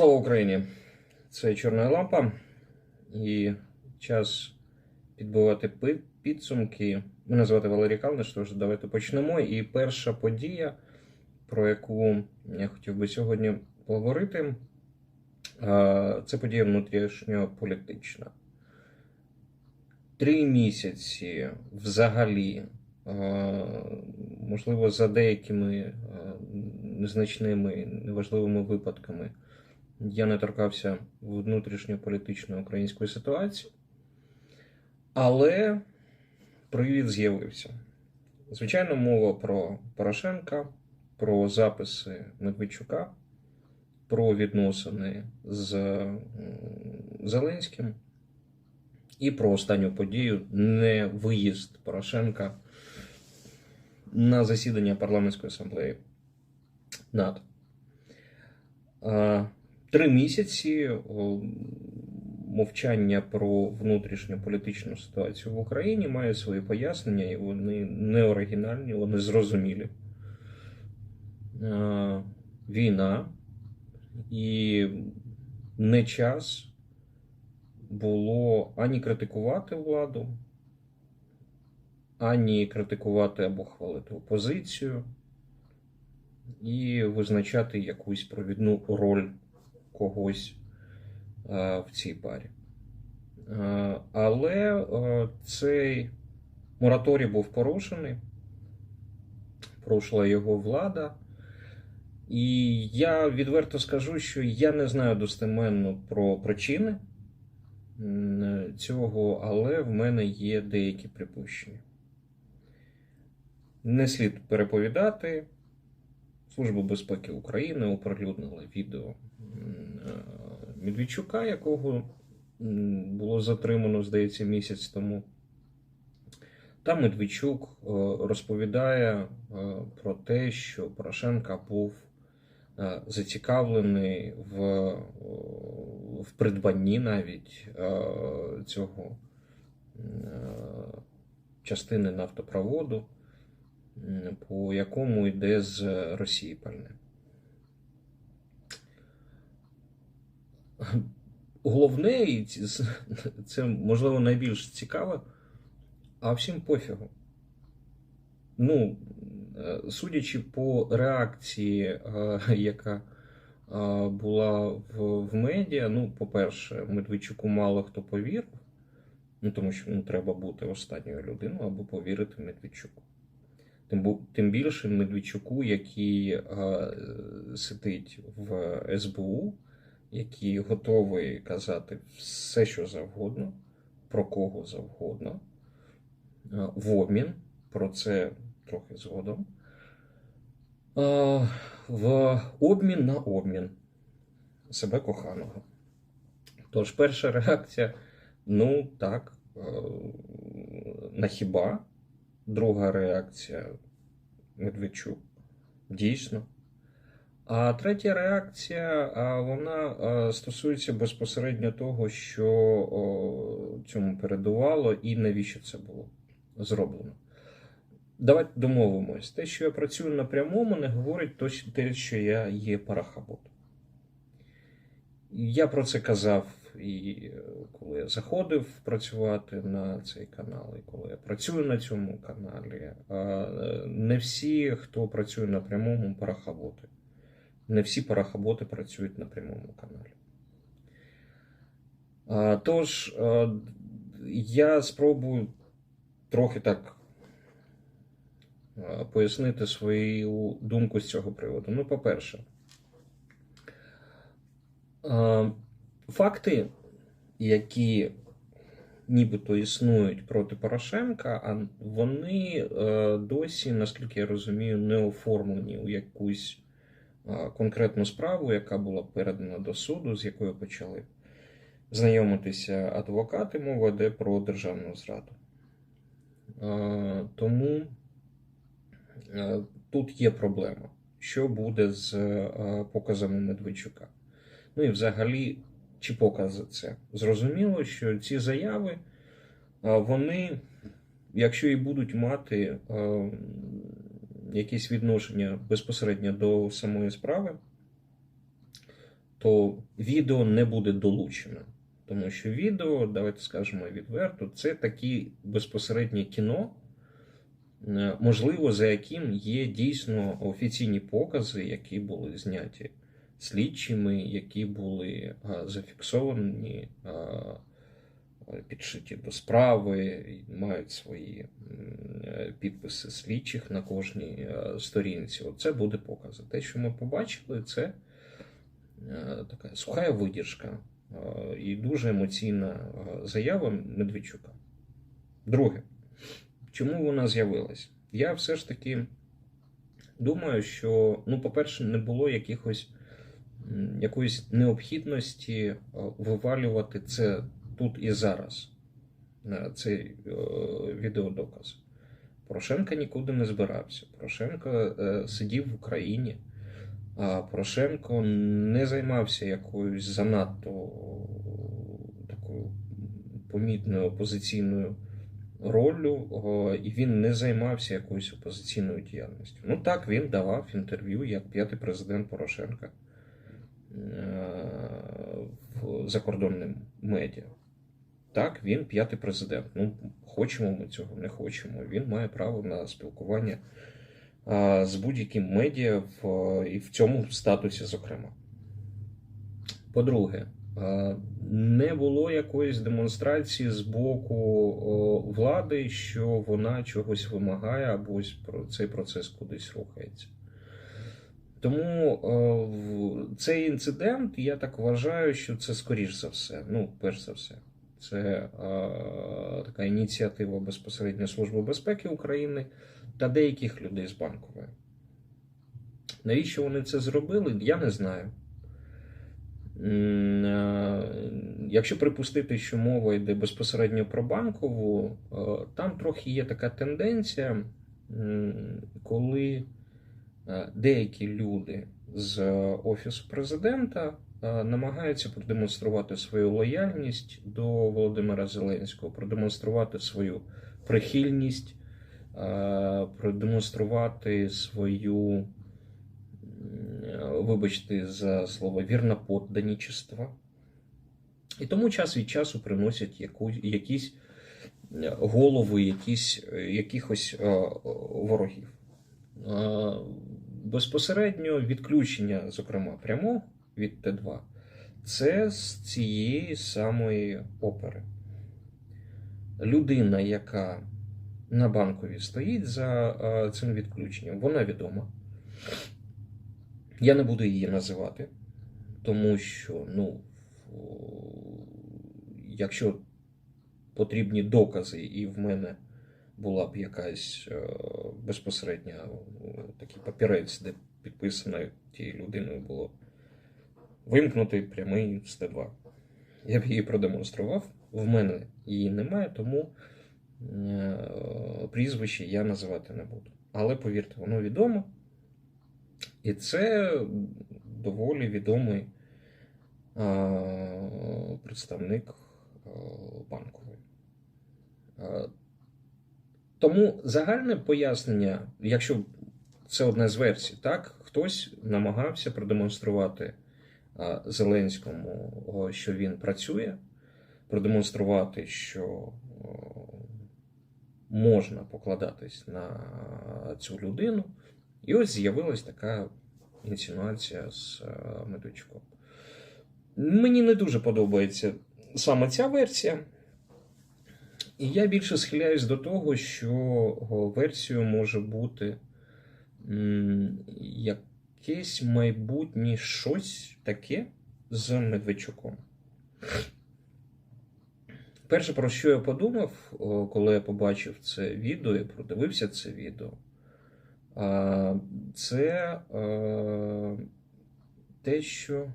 Слава Україні! Це Чорна лампа і час підбивати підсумки. Мене звати Валерій Калниш, тож давайте почнемо. І перша подія, про яку я хотів би сьогодні поговорити, це подія внутрішньополітична. Три місяці взагалі, можливо, за деякими незначними, неважливими випадками, я не торкався внутрішньополітичної української ситуації, але привід з'явився. Звичайно, мова про Порошенка, про записи Медведчука, про відносини з Зеленським і про останню подію не виїзд Порошенка на засідання парламентської асамблеї НАТО. Три місяці мовчання про внутрішню політичну ситуацію в Україні має свої пояснення, і вони не оригінальні, вони зрозумілі. Війна і не час було ані критикувати владу, ані критикувати або хвалити опозицію і визначати якусь провідну роль когось е, в цій парі. Е, Але е, цей мораторій був порушений, порушила його влада. І я відверто скажу, що я не знаю достеменно про причини цього, але в мене є деякі припущення. Не слід переповідати. Служба безпеки України оприлюднила відео е, Медведчука, якого було затримано, здається, місяць тому. Там Медведчук е, розповідає е, про те, що Порошенка був зацікавлений в, в придбанні навіть цього частини нафтопроводу по якому йде з Росії пальне. Головне, і це можливо найбільш цікаве, а всім пофігу. Ну, е, судячи по реакції, е, яка е, була в, в медіа, ну, по-перше, Медведчуку мало хто повірив, ну, тому що ну, треба бути останньою людиною, аби повірити Медведчуку. Тим, більше Медведчуку, який е, сидить в СБУ, який готовий казати все, що завгодно, про кого завгодно, е, в обмін, про це трохи згодом. Е, в обмін на обмін себе коханого. Тож, перша реакція: ну так, на хіба. Друга реакція Медведчук. Дійсно. А третя реакція, вона стосується безпосередньо того, що цьому передувало і навіщо це було зроблено. Давайте домовимось. Те, що я працюю на прямому, не говорить те, що я є парахабот. Я про це казав і коли я заходив працювати на цей канал, і коли я працюю на цьому каналі. Не всі, хто працює на прямому, парахаботи. Не всі парахаботи працюють на прямому каналі. Тож, я спробую трохи так пояснити свою думку з цього приводу. Ну, по-перше, факти, які нібито існують проти Порошенка, а вони е, досі, наскільки я розумію, не оформлені у якусь е, конкретну справу, яка була передана до суду, з якою почали знайомитися адвокати, мова йде про державну зраду. Е, Тому тут є проблема. Що буде з показами Медведчука? Ну і взагалі, чи покази це? Зрозуміло, що ці заяви, вони, якщо і будуть мати якісь відношення безпосередньо до самої справи, то відео не буде долучено. Тому що відео, давайте скажемо відверто, це таке безпосереднє кіно, е, можливо, за яким є дійсно офіційні покази, які були зняті слідчими, які були зафіксовані, підшиті до справи, мають свої підписи слідчих на кожній сторінці. Оце буде покази. Те, що ми побачили, це така суха видержка е, і дуже емоційна заява Медведчука. Друге, чому вона з'явилась? Я все ж таки думаю, що, ну, по-перше, не було якихось якоїсь необхідності е, вивалювати це тут і зараз. Цей е, відеодоказ. Порошенко нікуди не збирався. Порошенко е, сидів в Україні. А Порошенко не займався якоюсь занадто такою помітною опозиційною роллю, і він не займався якоюсь опозиційною діяльністю. Ну так, він давав інтерв'ю як п'ятий президент Порошенка в закордонним медіа. Так, він п'ятий президент. Ну, хочемо ми цього, не хочемо. Він має право на спілкування з будь-яким медіа в, і в цьому статусі, зокрема. По-друге, не було якоїсь демонстрації з боку влади, що вона чогось вимагає або цей процес кудись рухається. Тому о, цей інцидент, я так вважаю, що це скоріш за все, ну, перш за все, це е, така ініціатива безпосередньо Служби безпеки України та деяких людей з банкової. Навіщо вони це зробили, я не знаю. Е, Якщо припустити, що мова йде безпосередньо про банкову, е, там трохи є така тенденція, коли е, деякі люди з Офісу президента е, намагаються продемонструвати свою лояльність до Володимира Зеленського, продемонструвати свою прихильність, е, продемонструвати свою, вибачте за слово, вірноподданічество. І тому час від часу приносять яку, якісь е, голови якісь, е, якихось е, ворогів. Е, Безпосередньо відключення, зокрема, прямо від Т2, це з цієї самої опери. Людина, яка на банковій стоїть за е, цим відключенням, вона відома. Я не буду її називати, тому що, ну, якщо потрібні докази, і в мене була б якась е, безпосередня е, такий папірець, де підписано тією людиною було вимкнути прямий з Т2. Я б її продемонстрував. В мене її немає, тому е, прізвище я називати не буду. Але повірте, воно відомо. І це доволі відомий представник банкової. Е, Тому загальне пояснення, якщо це одна з версій, так, хтось намагався продемонструвати Зеленському, що він працює, продемонструвати, що можна покладатись на цю людину. І ось з'явилась така інсинуація з е, Медведчуком. Мені не дуже подобається саме ця версія. І я більше схиляюсь до того, що версією може бути якесь майбутнє щось таке з Медведчуком. Перше, про що я подумав, коли я побачив це відео і продивився це відео, це е, те, що,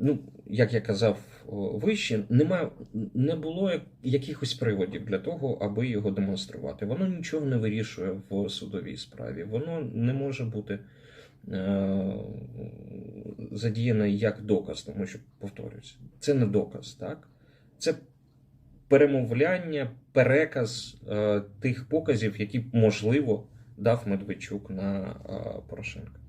ну, як я казав вище, немає, не було якихось приводів для того, аби його демонструвати. Воно нічого не вирішує в судовій справі. Воно не може бути е, задіяне як доказ, тому що, повторюсь, це не доказ, так? Це перемовляння, переказ е, тих показів, які, можливо, дав Медведчук на е, Порошенка.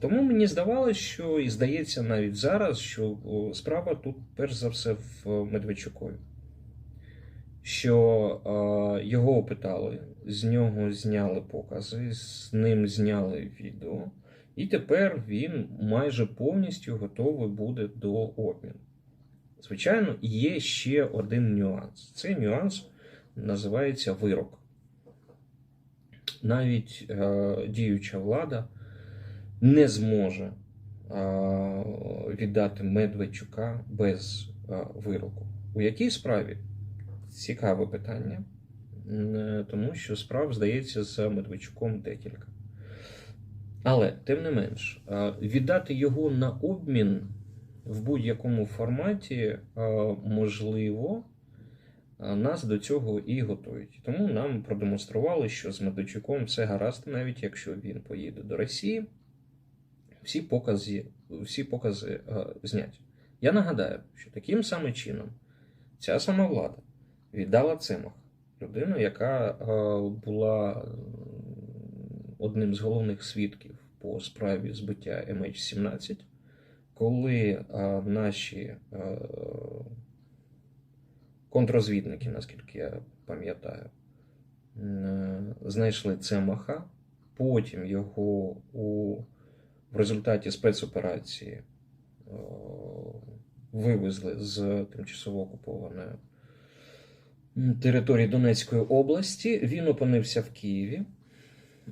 Тому мені здавалося, що і здається навіть зараз, що справа тут перш за все в Медведчукові. Що е, його опитали, з нього зняли покази, з ним зняли відео, і тепер він майже повністю готовий буде до обміну. Звичайно, є ще один нюанс. Цей нюанс називається вирок. Навіть е, діюча влада не зможе віддати Медведчука без вироку. У якій справі? Цікаве питання, Е, тому що справ, здається, за Медведчуком декілька. Але, тим не менш, віддати його на обмін в будь-якому форматі можливо. Нас до цього і готують. Тому нам продемонстрували, що з Медведчуком все гаразд, навіть якщо він поїде до Росії, всі покази, всі покази е, зняті. Я нагадаю, що таким самим чином ця сама влада віддала Цемах, людину, яка е, була одним з головних свідків по справі збиття MH17, коли е, наші контррозвідники, наскільки я пам'ятаю, знайшли Цемаха, потім його у, в результаті спецоперації е, вивезли з тимчасово окупованої території Донецької області. Він опинився в Києві,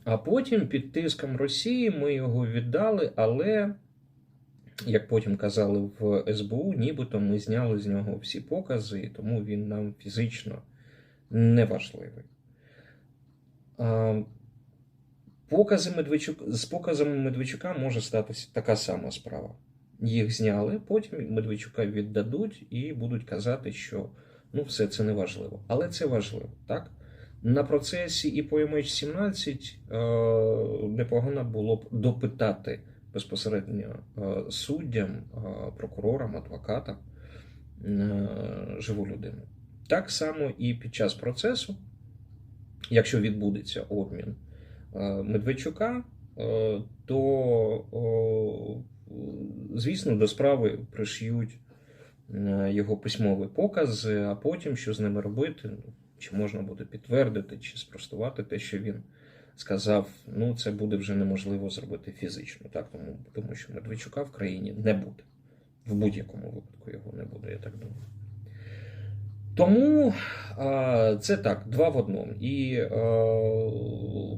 а потім під тиском Росії ми його віддали, але. Як потім казали в СБУ, нібито ми зняли з нього всі покази, і тому він нам фізично не важливий. Покази Медведчук, з показами Медведчука може статися така сама справа. Їх зняли, потім Медведчука віддадуть і будуть казати, що ну, все це не важливо. Але це важливо, так? На процесі і по MH17 е, непогано було б допитати безпосередньо е, суддям, е, прокурорам, адвокатам е, живу людину. Так само і під час процесу, якщо відбудеться обмін Медведчука, то, звісно, до справи пришиють його письмові покази, а потім що з ними робити, чи можна буде підтвердити, чи спростувати те, що він сказав, ну це буде вже неможливо зробити фізично, так тому, тому що Медведчука в країні не буде. В будь-якому випадку його не буде, я так думаю. Тому це так, два в одному. І а,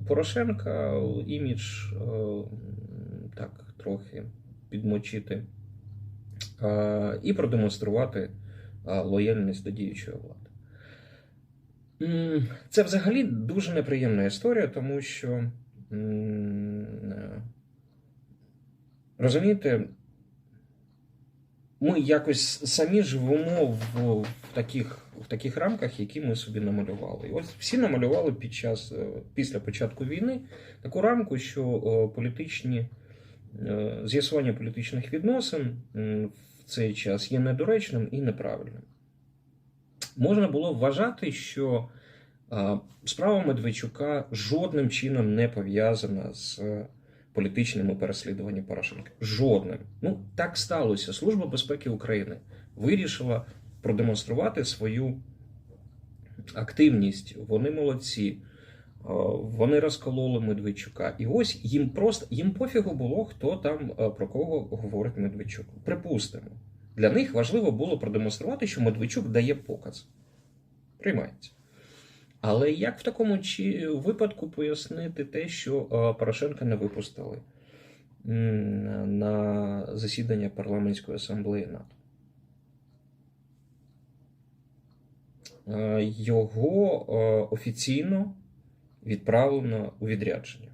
Порошенка імідж так трохи підмочити і продемонструвати лояльність до діючої влади. Це взагалі дуже неприємна історія, тому що, розумієте, ми якось самі живемо в, в таких в таких рамках, які ми собі намалювали. І ось всі намалювали під час, е, після початку війни таку рамку, що політичні е, з'ясування політичних відносин в цей час є недоречним і неправильним можна було вважати, що справа Медведчука жодним чином не пов'язана з політичними переслідуваннями Порошенка. Жодним. Ну, так сталося. Служба безпеки України вирішила продемонструвати свою активність. Вони молодці. Вони розкололи Медведчука. І ось їм просто їм пофігу було, хто там про кого говорить Медведчук. Припустимо. Для них важливо було продемонструвати, що Медведчук дає показ. Приймається. Але як в такому чи випадку пояснити те, що Порошенка не випустили на засідання парламентської асамблеї НАТО? Його офіційно відправлено у відрядження.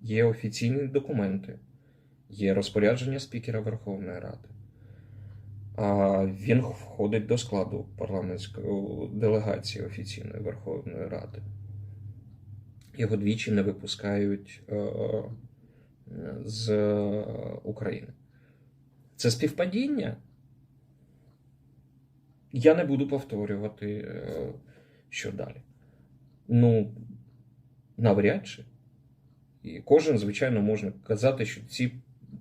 Є офіційні документи, є розпорядження спікера Верховної Ради. Він входить до складу парламентської делегації офіційної Верховної Ради. Його двічі не випускають е, з України. Це співпадіння. Я не буду повторювати, е, що далі. Ну, навряд чи. І кожен, звичайно, може казати, що ці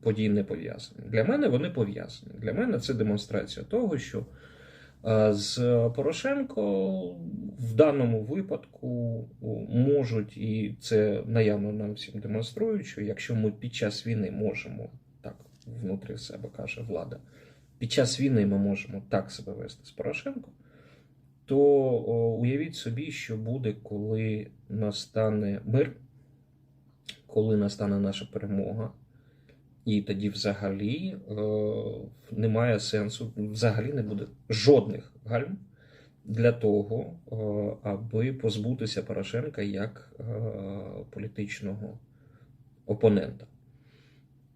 події не пов'язані. Для мене вони пов'язані. Для мене це демонстрація того, що е, з Порошенко в даному випадку можуть, і це наявно нам всім демонструють, що якщо ми під час війни можемо так внутрі себе каже влада, під час війни ми можемо так себе вести з Порошенко, то уявіть собі, що буде, коли настане мир, коли настане наша перемога. І тоді взагалі е, немає сенсу, взагалі не буде жодних гальм для того, е, аби позбутися Порошенка як е, політичного опонента.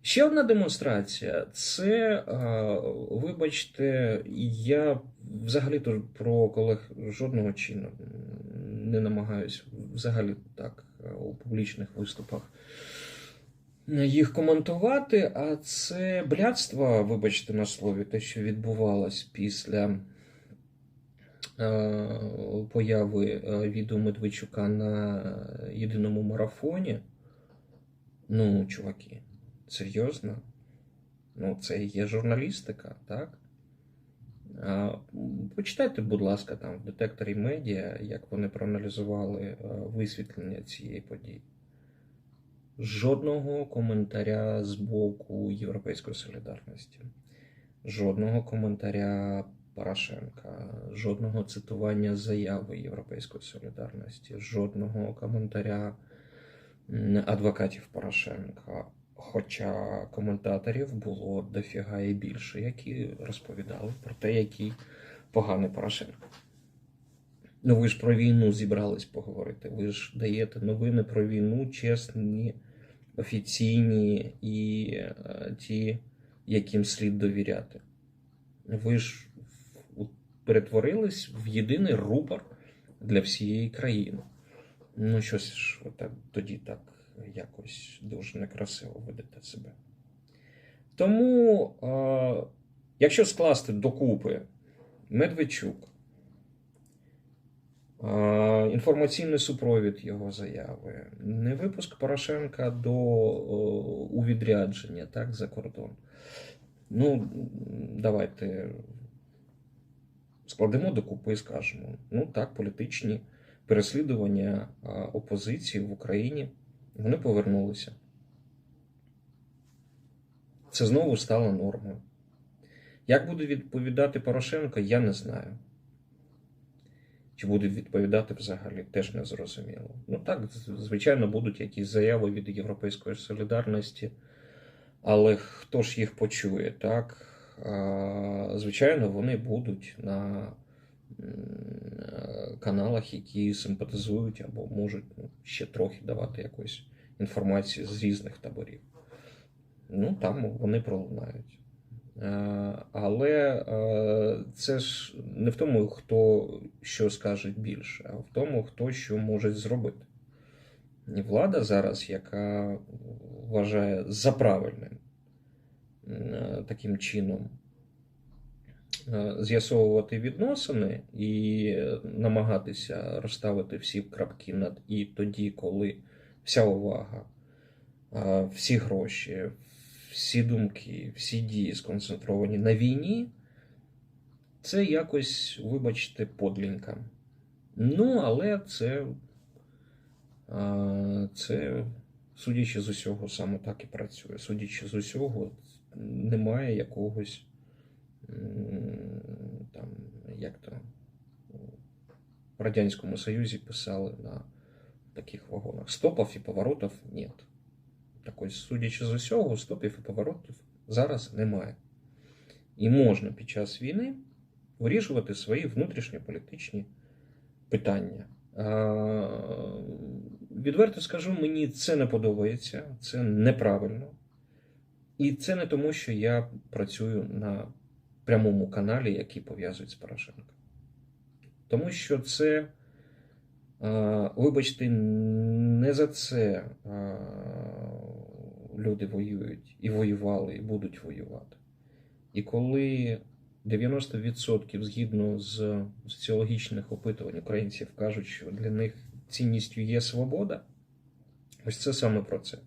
Ще одна демонстрація це, е, вибачте, я взагалі то про колег жодного чину не намагаюся взагалі так е, у публічних виступах їх коментувати, а це блядство, вибачте на слові, те, що відбувалось після е, появи відео Медведчука на єдиному марафоні. Ну, чуваки, серйозно? Ну, це є журналістика, так? Почитайте, будь ласка, там в детекторі медіа, як вони проаналізували е, висвітлення цієї події. Жодного коментаря з боку Європейської солідарності, жодного коментаря Порошенка, жодного цитування заяви Європейської солідарності, жодного коментаря адвокатів Порошенка. Хоча коментаторів було дофіга і більше, які розповідали про те, який поганий Порошенко. Ну, ви ж про війну зібрались поговорити. Ви ж даєте новини про війну, чесні, офіційні і е, ті, яким слід довіряти. Ви ж перетворились в єдиний рупор для всієї країни. Ну, щось ж тоді так якось дуже некрасиво ведете себе. Тому, е, якщо скласти докупи Медведчук, інформаційний супровід його заяви, не випуск Порошенка до у відрядження так, за кордон. Ну, давайте складемо докупи і скажемо: ну так, політичні переслідування опозиції в Україні вони повернулися. Це знову стало нормою. Як буде відповідати Порошенко, я не знаю. Чи будуть відповідати взагалі, теж не зрозуміло. Ну так, звичайно, будуть якісь заяви від Європейської солідарності, але хто ж їх почує, так? Звичайно, вони будуть на каналах, які симпатизують або можуть ну, ще трохи давати якоїсь інформації з різних таборів. Ну, там вони пролунають. Е, але е, це ж не в тому, хто що скаже більше, а в тому, хто що може зробити. Влада зараз, яка вважає за правильним таким чином з'ясовувати відносини і намагатися розставити всі крапки над і тоді, коли вся увага, всі гроші, всі думки, всі дії сконцентровані на війні, це якось, вибачте, подлінка. Ну, але це, це, судячи з усього, саме так і працює. Судячи з усього, немає якогось там, як то в Радянському Союзі писали на таких вагонах. Стопов і поворотів нет. Так ось, судячи з усього, стопів і поворотів зараз немає. І можна під час війни вирішувати свої внутрішньополітичні питання. Відверто скажу, мені це не подобається, це неправильно. І це не тому, що я працюю на прямому каналі, який пов'язують з Порошенко. Тому що це, вибачте, не за це люди воюють і воювали, і будуть воювати. І коли 90% згідно з соціологічних опитувань українців кажуть, що для них цінністю є свобода, Ось це саме про це.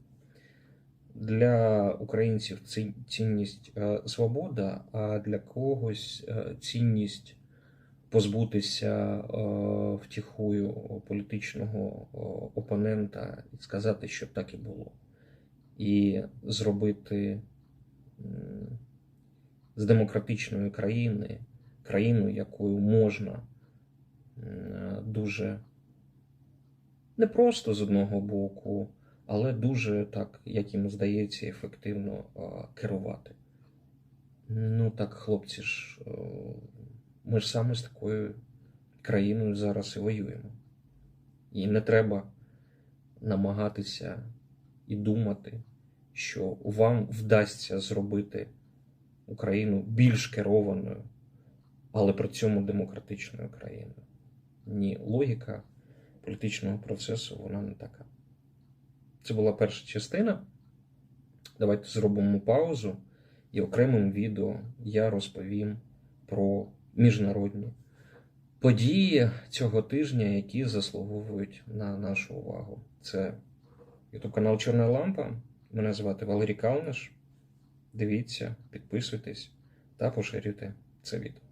Для українців цінність е, свобода, а для когось е, цінність позбутися е, втіхую політичного опонента і сказати, щоб так і було. І зробити з демократичної країни країну, якою можна дуже не просто з одного боку, але дуже так, як їм здається, ефективно керувати. Ну так, хлопці ж, ми ж саме з такою країною зараз і воюємо. І не треба намагатися і думати, що вам вдасться зробити Україну більш керованою, але при цьому демократичною країною. Ні, логіка політичного процесу вона не така. Це була перша частина. Давайте зробимо паузу, і окремим відео я розповім про міжнародні події цього тижня, які заслуговують на нашу увагу. Це YouTube канал Чорна Лампа. Мене звати Валерій Калниш. Дивіться, підписуйтесь та поширюйте це відео.